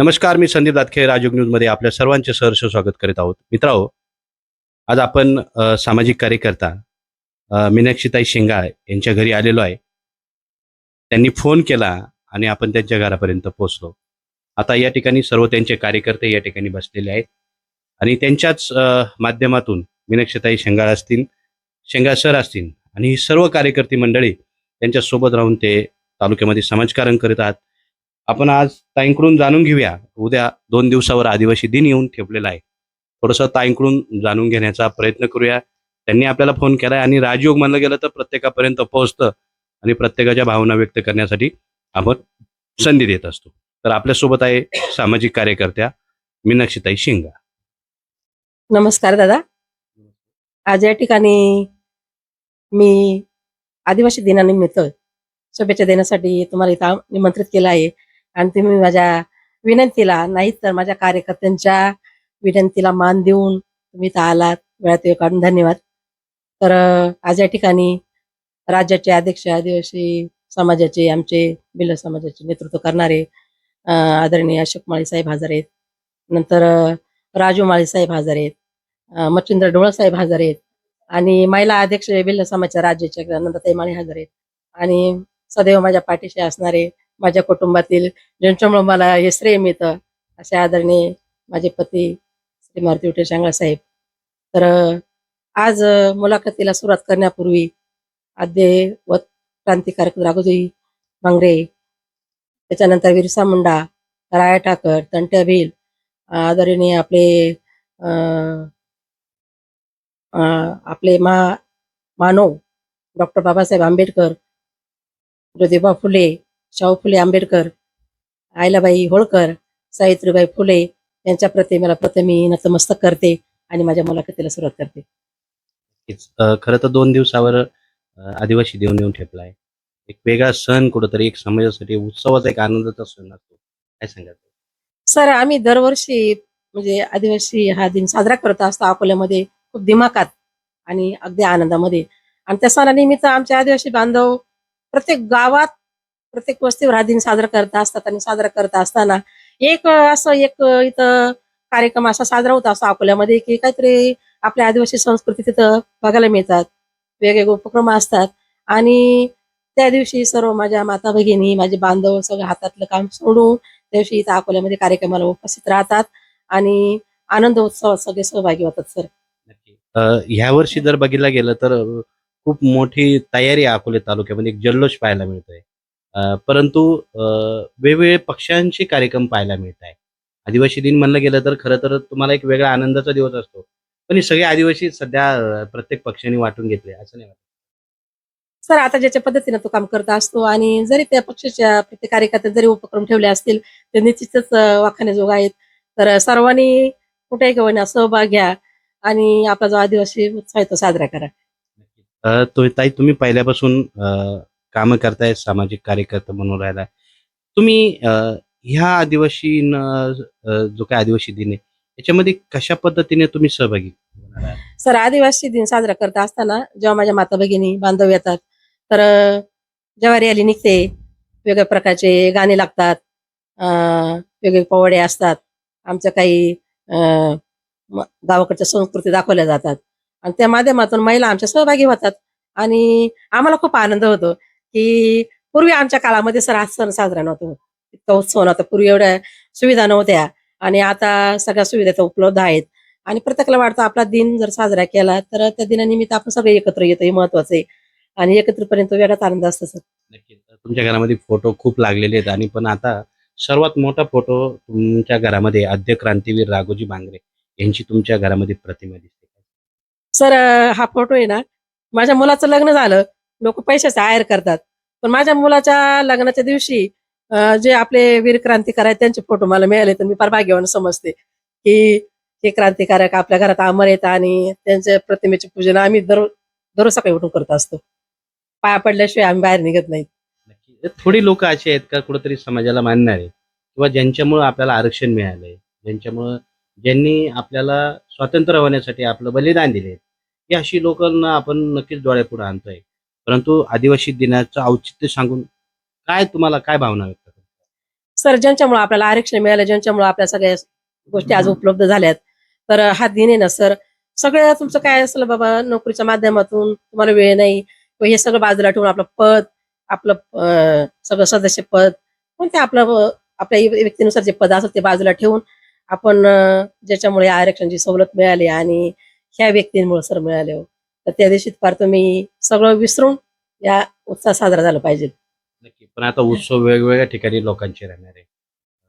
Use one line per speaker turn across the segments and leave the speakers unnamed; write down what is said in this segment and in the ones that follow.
नमस्कार मी संदीप दातखे राजयोग न्यूजमध्ये आपल्या सर्वांचे सहर्ष स्वागत करीत आहोत. मित्रांनो आज आपण सामाजिक कार्यकर्ता मीनाक्षीताई शेंगाळ यांच्या घरी आलेलो आहे. त्यांनी फोन केला आणि आपण त्यांच्या घरापर्यंत पोहोचलो. आता या ठिकाणी सर्व त्यांचे कार्यकर्ते या ठिकाणी बसलेले आहेत. आणि त्यांच्याच माध्यमातून मीनाक्षीताई शेंगाळ असतील शेंगाळ सर असतील आणि ही सर्व कार्यकर्ती मंडळी त्यांच्यासोबत राहून ते तालुक्यामध्ये समाजकारण करीत आहात. आपण आज ताईंकडून जाणून घेऊया. उद्या दोन दिवसावर आदिवासी दिन येऊन ठेपलेला आहे. थोडंसं ताईंकडून जाणून घेण्याचा प्रयत्न करूया. त्यांनी आपल्याला फोन केलाय आणि राजयोग म्हणलं गेलं तर प्रत्येकापर्यंत पोहोचतं आणि प्रत्येकाच्या भावना व्यक्त करण्यासाठी आपण संधी देत असतो. तर आपल्यासोबत आहे सामाजिक कार्यकर्त्या मीनाक्षीताई शिंगा.
नमस्कार दादा. आज या ठिकाणी मी आदिवासी दिनानिमित्त शुभेच्छा देण्यासाठी तुम्हाला इथं निमंत्रित केलं आहे. आणि तुम्ही माझ्या विनंतीला नाहीत तर माझ्या कार्यकर्त्यांच्या विनंतीला मान देऊन तुम्ही इथं आलात. वेळात वेळ काढून धन्यवाद. तर आज या ठिकाणी राज्याचे अध्यक्ष आदिवासी समाजाचे आमचे बिल्ल समाजाचे नेतृत्व करणारे आदरणीय अशोक माळी साहेब हजर आहेत. नंतर राजू माळी साहेब हजर आहेत. मच्छिंद्र डोळे साहेब हजर आहेत. आणि महिला अध्यक्ष बिल्ल समाजच्या राज्याच्या नंदताई माळी हजर आहेत. आणि सदैव माझ्या पाठीशी असणारे माझ्या कुटुंबातील ज्यांच्यामुळे मला हे श्रेय मिळतं असे आदरणीय माझे पती श्री मारुती विठ्ठल शांगळा साहेब. तर आज मुलाखतीला सुरुवात करण्यापूर्वी आद्य व क्रांतिकारक राघोजी भांगरे त्याच्यानंतर बिरसा मुंडा राया ठाकर तंट्या भील आदरणीय आपले आपले मा मानव डॉक्टर बाबासाहेब आंबेडकर ज्योतिबा फुले शाहू फुले आंबेडकर आयलाबाई होळकर सावित्रीबाई फुले यांच्या प्रतिमेला प्रथम मी नतमस्तक करते आणि माझ्या मुलाखतीला सुरुवात करते.
खरं तर दोन दिवसावर आदिवासी देऊन येऊन ठेपला आहे. एक वेगळा सण कुठंतरी एक समाजासाठी उत्सवाचा एक आनंदाचा सण असतो. काय सांगाल?
सर आम्ही दरवर्षी म्हणजे आदिवासी हा दिन साजरा करत असतो अकोल्यामध्ये. खूप दिमाकात आणि अगदी आनंदामध्ये. आणि त्या सणानिमित्त आमचे आदिवासी बांधव प्रत्येक गावात प्रत्येक वस्तीवर हा दिन साजरा करत असतात आणि साजरा करत असताना एक असं एक इथं कार्यक्रम असा साजरा होत असतो अकोल्यामध्ये की काहीतरी आपल्या आदिवासी संस्कृती तिथं बघायला मिळतात. वेगवेगळे उपक्रम असतात. आणि त्या दिवशी सर्व माझ्या माता भगिनी माझे बांधव सगळं हातातलं काम सोडून त्या दिवशी इथं अकोल्यामध्ये कार्यक्रमाला उपस्थित राहतात आणि आनंद उत्सवात सगळे सहभागी होतात सर.
ह्या वर्षी जर बघितलं गेलं तर खूप मोठी तयारी अकोले तालुक्यामध्ये एक जल्लोष पाहायला मिळतोय. परंतु वेगवेगळे पक्षांचे कार्यक्रम पाहायला मिळत आहे आदिवासी दिन म्हणलं गेलं तर खरं तर तुम्हाला एक वेगळा आनंदाचा दिवस असतो. पण हे सगळे आदिवासी सध्या प्रत्येक पक्षाने वाटून घेतले असं नाही वाटत.
सर आता ज्याच्या पद्धतीने तो काम करत असतो आणि जरी त्या पक्षाच्या प्रत्येक कार्यकर्त्यात जरी उपक्रम ठेवले असतील ते निश्चितच वाखाण्याजोग आहेत. तर सर्वांनी कुठेही होईना सहभाग घ्या आणि आपला जो आदिवासी उत्सव आहे तो साजरा करा.
ताई तुम्ही पहिल्यापासून काम करताय सामाजिक कार्यकर्ता म्हणून राहिला तुम्ही ह्या आदिवासी जो काय आदिवासी दिन आहे याच्यामध्ये कशा पद्धतीने तुम्ही सहभागी
सर आदिवासी दिन साजरा करत असताना जेव्हा माझ्या माता भगिनी बांधव येतात तर जेव्हा रॅली निघते वेगळ्या प्रकारचे गाणे लागतात वेगवेगळे पोवाडे असतात आमच्या काही गावाकडच्या संस्कृती दाखवल्या जातात. आणि त्या माध्यमातून महिला आमच्या सहभागी होतात आणि आम्हाला खूप आनंद होतो. की पूर्वी आमच्या काळामध्ये सर हा सण साजरा नव्हता होत. इतका उत्सव नव्हता. पूर्वी एवढ्या सुविधा नव्हत्या. आणि आता सगळ्या सुविधा उपलब्ध आहेत. आणि प्रत्येकाला वाटतं आपला दिन जर साजरा केला तर त्या दिनानिमित्त आपण सगळे एकत्र येतो. हे महत्वाचं आहे. आणि एकत्रपर्यंत वेगळाच आनंद असतो सर.
नक्कीच. तुमच्या घरामध्ये फोटो खूप लागलेले आहेत. आणि पण आता सर्वात मोठा फोटो तुमच्या घरामध्ये आद्य क्रांतीवीर राघोजी बांगरे यांची तुमच्या घरामध्ये प्रतिमा दिसते.
सर हा फोटो आहे ना माझ्या मुलाचं लग्न झालं. लोक पैशाचा आयर करतात. पण माझ्या मुलाच्या लग्नाच्या दिवशी जे आपले वीर क्रांतिकार आहेत त्यांचे फोटो मला मिळाले तर मी फार भाग्यवान समजते. की हे क्रांतिकारक आपल्या घरात अमर येतात आणि त्यांच्या प्रतिमेचे पूजन आम्ही दर दररोज सकाळी उठून करत असतो. पाया पडल्याशिवाय आम्ही बाहेर निघत नाही
थोडी लोक अशी आहेत का कुठेतरी समाजाला मानणारे? किंवा ज्यांच्यामुळं आपल्याला आरक्षण मिळालंय ज्यांच्यामुळं ज्यांनी आपल्याला स्वातंत्र्य होण्यासाठी आपलं बलिदान दिले ही अशी लोकांना आपण नक्कीच डोळ्यापुढे आणतोय. परंतु आदिवासी दिनाचं औचित्य सांगून काय तुम्हाला काय भावना व्यक्त
सर ज्यांच्यामुळे आपल्याला आरक्षण मिळालं ज्यांच्यामुळे आपल्या सगळ्या गोष्टी आज उपलब्ध झाल्यात तर हा दिन आहे ना सर सगळं तुमचं काय असलं बाबा नोकरीच्या माध्यमातून तुम्हाला वेळ नाही हे सगळं बाजूला ठेवून आपलं पद आपलं सगळं सदस्य पद कोणते आपलं आपल्या व्यक्तीनुसार जे पद असतं ते बाजूला ठेवून आपण ज्याच्यामुळे आरक्षणाची सवलत मिळाली आणि ह्या व्यक्तींमुळे सर मिळाले हो. तर त्या दिवशी फार तुम्ही सगळं विसरून या उत्साह साजरा झाला पाहिजे.
नक्की. पण आता उत्सव वेगवेगळ्या ठिकाणी लोकांचे राहणार आहे.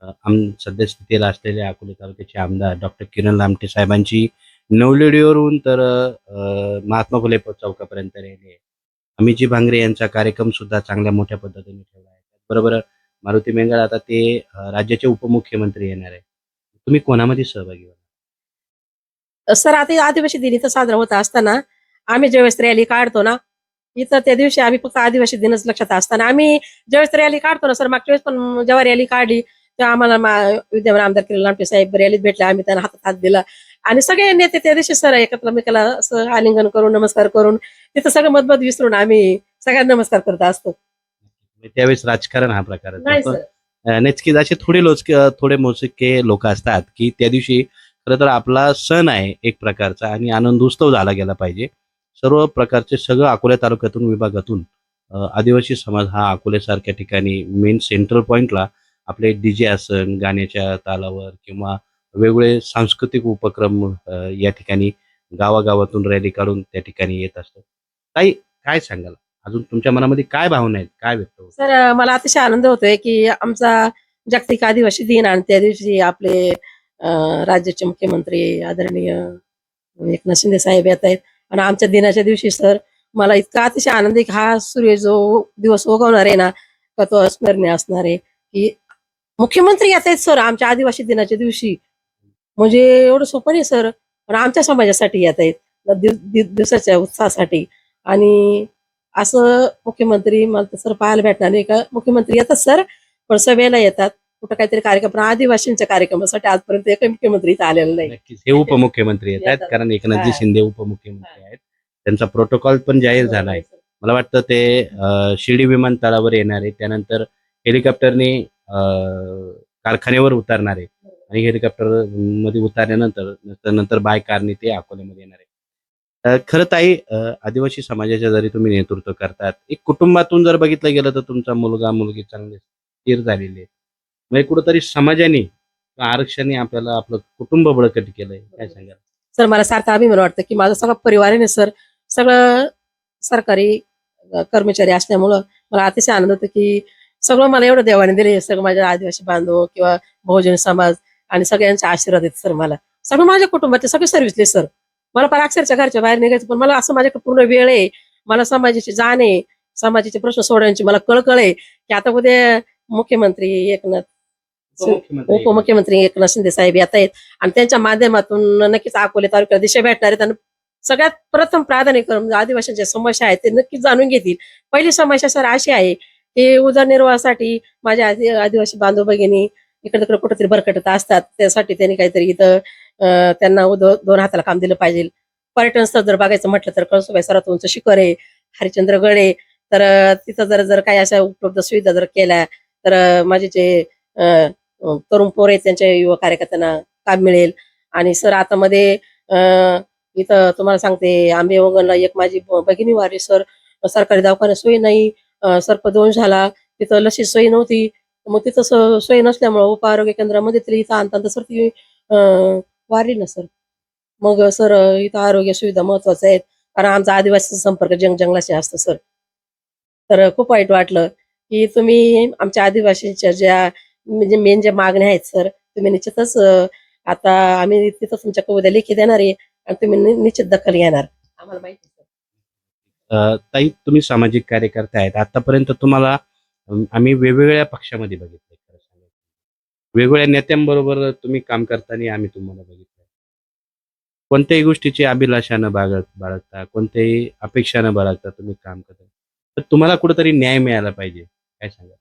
अ, आम असलेले अकोले तालुक्याचे आमदार डॉक्टर किरण लामटे साहेबांची नवलेडीवरून तर अ, महात्मा फुले चौकापर्यंत राहिले अमितजी भांगरे यांचा कार्यक्रम सुद्धा चांगल्या मोठ्या पद्धतीने ठेवला आहे. बरोबर मारुती मेंगळ आता ते अ, राज्याचे उपमुख्यमंत्री येणार आहे. तुम्ही कोणामध्ये सहभागी
सर आता आदिवासी दिन इथं साजरा होत असताना आम्ही ज्यावेळेस रॅली काढतो ना इथं त्या दिवशी आम्ही फक्त आदिवासी दिनच लक्षात असताना. आम्ही ज्यावेळेस रॅली काढतो ना सर मागच्या वेळेस पण जेव्हा रॅली काढली तेव्हा आम्हाला विद्यमान आमदार किरण लामटे साहेब रॅलीत भेटले आम्ही त्यांना हातात हात दिला. आणि सगळे नेते त्या दिवशी सर एकत्रमेकाला असं आलिंगन करून नमस्कार करून तिथं सगळं मतभेद विसरून आम्ही सगळ्यांना नमस्कार करत असतो.
म्हणजे त्यावेळेस राजकारण हा प्रकार.
नाही सर.
नक्कीच असे थोडे लोच थोडे मोजके लोक असतात की त्या दिवशी खरं तर आपला सण आहे एक प्रकारचा आणि आनंदोत्सव झाला गेला पाहिजे. सर्व प्रकारचे सगळं अकोल्या तालुक्यातून विभागातून आदिवासी समाज हा अकोल्यासारख्या ठिकाणी मेन सेंट्रल पॉईंटला आपले डीजे आसन गाण्याच्या तालावर किंवा वेगवेगळे सांस्कृतिक उपक्रम या ठिकाणी गावागावातून रॅली काढून त्या ठिकाणी येत असतो ताई काय सांगाल? अजून तुमच्या मनामध्ये काय भावना आहेत? काय व्यक्त
सर मला अतिशय आनंद होतोय की आमचा जागतिक आदिवासी दिन आणि त्या दिवशी आपले राज्याचे मुख्यमंत्री आदरणीय एकनाथ शिंदे साहेब येत आहेत. आणि आमच्या दिनाच्या दिवशी सर मला इतका अतिशय आनंद हा सूर्य जो दिवस उगवणार आहे ना का तो स्मरणीय असणार आहे की मुख्यमंत्री येत आहेत सर आमच्या आदिवासी दिनाच्या दिवशी. म्हणजे एवढं सोपं नाही सर पण आमच्या समाजासाठी येत आहेत दिवसाच्या उत्साहासाठी. आणि असं मुख्यमंत्री मला तर सर पाहायला भेटणार नाही का मुख्यमंत्री येतात सर पण सभेला येतात. कुठं काहीतरी कार्यक्रम आदिवासींच्या कार्यक्रमासाठी आजपर्यंत एकही मुख्यमंत्री इथं आलेला नाही.
नक्कीच. हे उपमुख्यमंत्री येत आहेत
येतात.
कारण एकनाथजी
हा.
शिंदे उपमुख्यमंत्री आहेत. त्यांचा प्रोटोकॉल पण जाहीर झाला आहे. मला वाटतं ते अं, शिर्डी विमानतळावर येणार आहे त्यानंतर हेलिकॉप्टरने अं, कारखान्यावर उतरणार आहे आणि हेलिकॉप्टरमध्ये उतरल्यानंतर नंतर- नंतर बाय कारने ते अकोल्यामध्ये येणार आहे अं, खरं ताई अं, आदिवासी समाजाच्या जरी तुम्ही नेतृत्व करतात एक कुटुंबातून जर बघितलं गेलं तर तुमचा मुलगा मुलगी चांगले स्थिर झालेले आहेत म्हणजे कुठंतरी समाजाने आरक्षणाने आपल्याला आपलं कुटुंब बळकट केलंय काय सांगाल?
सर मला सार्थ अभिमान वाटतं की माझा सगळा परिवार आहे ना सर सगळं सरकारी कर्मचारी असल्यामुळं मला अतिशय आनंद होतो की सगळं मला एवढं देवाने दिले सगळं माझ्या आदिवासी बांधव किंवा बहुजन समाज आणि सगळ्यांचे आशीर्वाद आहेत सर मला. सगळं माझ्या कुटुंबाचे सगळे सर्व्हिसले सर. मला फार अक्षरच्या घरच्या बाहेर निघायचं पण मला असं माझ्याकडे पूर्ण वेळ आहे. मला समाजाची जाण आहे. समाजाचे प्रश्न सोडवण्याची मला कळकळ आहे की आता उद्या मुख्यमंत्री एकनाथ उपमुख्यमंत्री एकनाथ शिंदे साहेब येत आहेत. आणि त्यांच्या माध्यमातून नक्कीच अकोले तालुक्याला दिशा भेटणार आहेत. आणि सगळ्यात प्रथम प्राधान्य करून आदिवासींच्या समस्या आहेत ते नक्कीच जाणून घेतील. पहिली समस्या सर अशी आहे की उदरनिर्वाहासाठी माझ्या आदि- आदिवासी बांधव भगिनी इकडे तिकडे कुठेतरी भरकटत असतात. त्यासाठी त्यांनी काहीतरी इथं त्यांना उद- दोन हाताला काम दिलं पाहिजे. पर्यटन स्थळ जर बघायचं म्हटलं तर कळसुबाई सर्वात उंच शिखर आहे हरिश्चंद्रगड आहे. तर तिथं जर जर काही अशा उपलब्ध सुविधा जर केल्या तर माझे जे तरुण पोर त्यांच्या युवा कार्यकर्त्यांना काम मिळेल. आणि सर आता मध्ये इथं तुम्हाला सांगते आंबे वगनला एक माझी भगिनी वारी सर. सरकारी दवाखान्यात सोय नाही. सर्प दोन झाला. तिथं लशी सोय नव्हती. मग तिथं सोय नसल्यामुळं उप आरोग्य केंद्रामध्ये तरी इथं आणता सर ती वारली ना सर. मग सर इथं आरोग्य सुविधा महत्त्वाच्या आहेत. कारण आमचा आदिवासी संपर्क जंग जंगलाशी असतो सर. तर खूप वाईट वाटलं की तुम्ही आमच्या आदिवासींच्या ज्या म्हणजे मेन ज्या मागण्या आहेत सर तुम्ही निश्चितच आता आम्ही तिथं तुमच्या उद्या लेखी देणार आहे आणि तुम्ही निश्चित दखल घेणार. आम्हाला माहिती
ताई तुम्ही सामाजिक कार्यकर्ते आहेत. आतापर्यंत तुम्हाला आम्ही वेगवेगळ्या पक्षामध्ये बघितले वेगवेगळ्या नेत्यांबरोबर तुम्ही काम करताना आम्ही तुम्हाला बघितलं कोणत्याही गोष्टीची अभिलाषानं बाळग बाळगता कोणत्याही अपेक्षा न बाळगता तुम्ही काम करता. तर तुम्हाला कुठेतरी न्याय मिळाला पाहिजे काय सांगा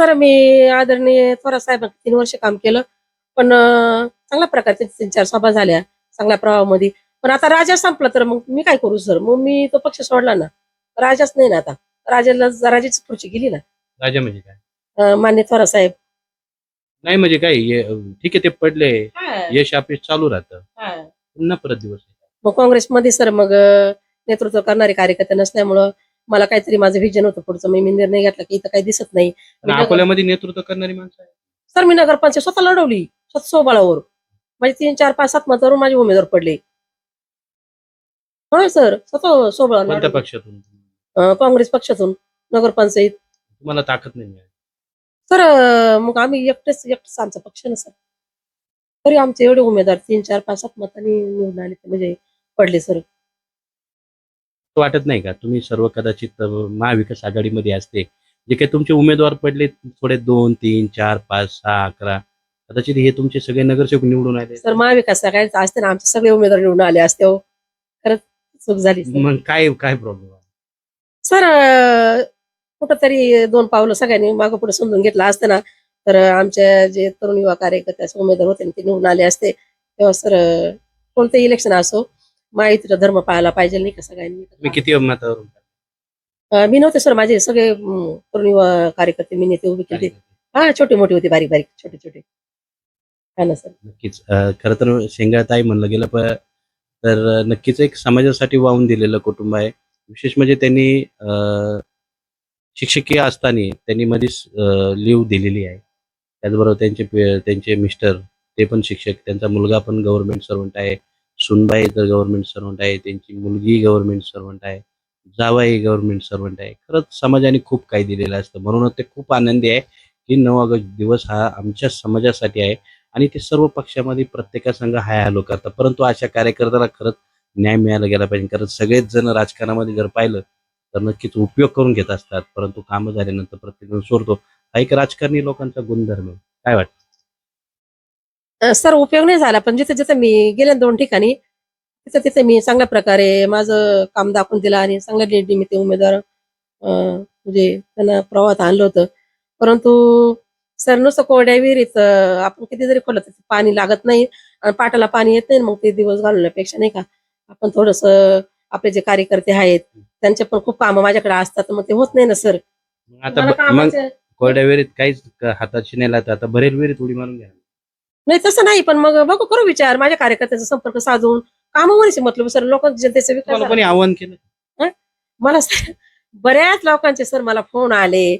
सर मी आदरणीय थोरात साहेब तीन वर्ष काम केलं पण चांगल्या प्रकारचे तीन चार सभा झाल्या चांगल्या प्रवाहामध्ये. पण आता राजा संपला तर मग मी काय करू सर? मग मी तो पक्ष सोडला ना. राजाच नाही ना आता. राजाला राजाची खुर्ची गेली ना.
राजा म्हणजे काय?
अं, मान्य थोरात साहेब.
नाही म्हणजे काय ये- ठीक आहे ते पडले. यश ऑफिस चालू राहतं. पुन्हा परत दिवस येतात.
मग काँग्रेसमध्ये सर मग अं, नेतृत्व करणारे कार्यकर्ते नसल्यामुळं मला काहीतरी माझं व्हिजन होतं पुढचं. मी मी निर्णय घेतला की इथं काही दिसत नाही.
अकोल्यामध्ये नेतृत्व करणारी माणसं आहे
सर मी नगरपंचायत स्वतः लढवली. स्वतः सोबळावर. माझे तीन चार पाच सात मतावरून माझे उमेदवार पडले. हा सर. स्वतः सोबळा
कोणत्या पक्षातून?
काँग्रेस पक्षातून. नगरपंचायत.
तुम्हाला ताकद नाही मिळाली.
सर अं, मग आम्ही एकटेच एकटेच आमचा पक्ष ना सर. तरी आमचे एवढे उमेदवार तीन चार पाच सात मतांनी निवडून आले ते म्हणजे पडले सर.
वाटत नाही का? तुम्ही सर्व कदाचित महाविकास आघाडीमध्ये असते. जे काही तुमचे उमेदवार पडले थोडे दोन तीन चार पाच सहा अकरा. कदाचित हे तुमचे सगळे नगरसेवक निवडून आले.
सर महाविकास आघाडीचं असते ना आमचे सगळे उमेदवार निवडून आले असते हो. खरंच चूक झाली.
मग काय काय प्रॉब्लेम
सर कुठंतरी दोन पावलं सगळ्यांनी मागं पुढे समजून घेतलं असतं ना तर आमच्या जे तरुण युवा कार्यकर्ते उमेदवार होते ते निवडून आले असते. तेव्हा सर अं, कोणतेही इलेक्शन असो माहितीचा धर्म पाळायला पाहिजे नाही का सगळ्यांनी?
तुम्ही किती
अं, मी नव्हते सर माझे सगळे अं, तरुण कार्यकर्ते मी नेते उभे केले. हा छोटे मोठे होते बारीक बारीक छोटे छोटे. हा ना सर.
नक्कीच. खरं तर शेंगाताई म्हणलं गेलं पण तर नक्कीच एक समाजासाठी वाहून दिलेलं कुटुंब आहे. विशेष म्हणजे त्यांनी अं, शिक्षकीय असताना त्यांनी मध्येच लीव दिलेली आहे. त्याचबरोबर त्यांचे पे- त्यांचे मिस्टर ते पण शिक्षक त्यांचा मुलगा पण गव्हर्नमेंट सर्वंट आहे. सुनबाई तर गव्हर्नमेंट सर्वंट आहे त्यांची मुलगी गव्हर्नमेंट सर्वंट आहे जावाई गव्हर्नमेंट सर्वंट आहे. खरंच समाजाने खूप काही दिलेलं असतं. म्हणूनच ते खूप आनंदी आहे की नऊ ऑगस्ट दिवस हा आमच्या समाजासाठी आहे आणि ते सर्व पक्षामध्ये प्रत्येकासंघ हाय हॅलो करतात. परंतु अशा कार्यकर्त्याला खरंच न्याय मिळायला गेला पाहिजे. कारण सगळेच जण राजकारणामध्ये जर पाहिलं तर नक्कीच उपयोग करून घेत असतात. परंतु कामं झाल्यानंतर प्रत्येक जण सोडतो. हा एक राजकारणी लोकांचा गुणधर्म आहे. काय वाटतं?
सर उपयोग नाही झाला पण जिथे जिथे मी गेले दोन ठिकाणी तिथे तिथे मी चांगल्या प्रकारे माझं काम दाखवून दिलं आणि चांगल्या नीटने मी ते उमेदवार म्हणजे त्यांना प्रवाहात आणलं होतं. परंतु सर नुसतं कोरड्या विहिरीत आपण किती जरी खोललं तर पाणी लागत नाही आणि पाटाला पाणी येत नाही मग ते दिवस घालवण्यापेक्षा नाही का आपण थोडस आपले जे कार्यकर्ते आहेत त्यांचे पण खूप कामं माझ्याकडे असतात मग ते होत नाही ना सर.
आता कोरड्या विहिरीत काहीच हाताची नाही लागत आता भरेल विहिरीत उडी मारून घ्या.
नाही तसं नाही पण मग बघू करू विचार. माझ्या कार्यकर्त्याचा संपर्क साधून. कामावरच मतलब सर लोक जनतेचा विकास
तुम्हाला
झाला.
कोणी आव्हान केलं?
मला स- बऱ्याच लोकांचे सर मला फोन आले.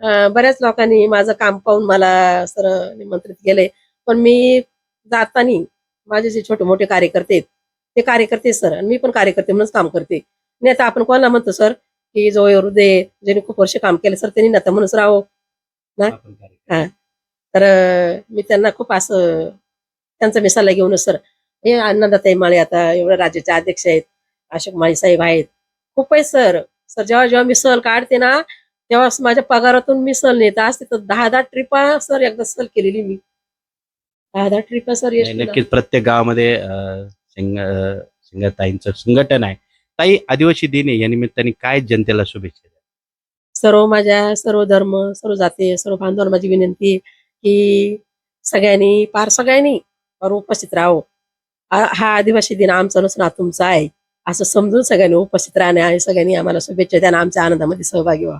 अं, बऱ्याच लोकांनी माझं काम पाहून मला सर निमंत्रित केले. पण मी जातानी माझे जे छोटे मोठे कार्यकर्ते आहेत ते कार्यकर्ते सर आणि मी पण कार्यकर्ते म्हणूनच काम करते. नाही आता आपण कोणाला म्हणतो सर की जो हृदय ज्यांनी खूप वर्ष काम केलं सर त्यांनी नता म्हणूनच राहो
आपण कार्यकर्ते.
तर मी त्यांना खूप असं त्यांचा मी सल्ला घेऊनच सर हे आनंदाताई माळे आता एवढ्या राज्याचे अध्यक्ष आहेत अशोक माळी साहेब आहेत. खूप आहे सर. सर जेव्हा जेव्हा मी सहल काढते ना तेव्हा माझ्या पगारातून मी सहल नेत असते. तर दहा दहा ट्रिपा सर एकदा सहल केलेली मी. दहा दहा ट्रिपा सर
नक्कीच प्रत्येक गावामध्ये संघटन आहे. ताई आदिवासी दिन या निमित्ताने काय जनतेला शुभेच्छा द्या?
सर्व माझ्या सर्व धर्म सर्व जाती सर्व बांधवांना माझी विनंती की सगळ्यांनी पार सगळ्यांनी उपस्थित राहो. हा आदिवासी दिन आमचा नसून हा तुमचा आहे. असं समजून सगळ्यांनी उपस्थित राहणे आणि सगळ्यांनी आम्हाला शुभेच्छा द्या आमच्या आनंदामध्ये सहभागी व्हा.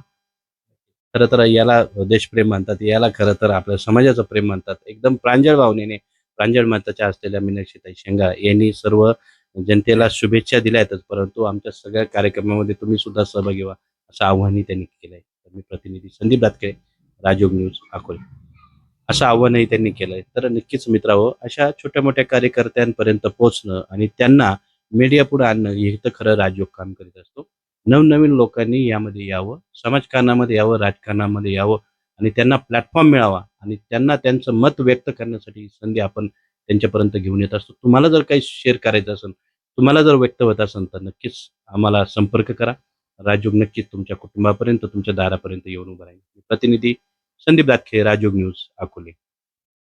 खरं तर याला देशप्रेम म्हणतात याला खरं तर आपल्या समाजाचं प्रेम म्हणतात. एकदम प्रांजळ भावनेने प्रांजळ मताच्या असलेल्या मीनाक्षीताई शेंगा यांनी सर्व जनतेला शुभेच्छा दिल्या आहेत. परंतु आमच्या सगळ्या कार्यक्रमामध्ये तुम्ही सुद्धा सहभागी व्हा असं आव्हानही त्यांनी केलंय. तर मी प्रतिनिधी संदीप दातके राजयोग न्यूज अकोला. असं आव्हानही त्यांनी केलंय. तर नक्कीच मित्रांनो अशा छोट्या मोठ्या कार्यकर्त्यांपर्यंत पोहोचणं आणि त्यांना मीडिया पुढे आणणं हे तर खरं राजयोग काम करीत असतो. नवनवीन लोकांनी यामध्ये यावं समाजकारणामध्ये यावं राजकारणामध्ये यावं आणि त्यांना प्लॅटफॉर्म मिळावा आणि त्यांना त्यांचं मत व्यक्त करण्यासाठी संधी आपण त्यांच्यापर्यंत घेऊन येत असतो. तुम्हाला जर काही शेअर करायचं असेल तुम्हाला जर व्यक्त होत असेल तर नक्कीच आम्हाला संपर्क करा. राजयोग नक्कीच तुमच्या कुटुंबापर्यंत तुमच्या दारापर्यंत येऊन उभं राहील. प्रतिनिधी संदीप दातखे राजयोग न्यूज अकोले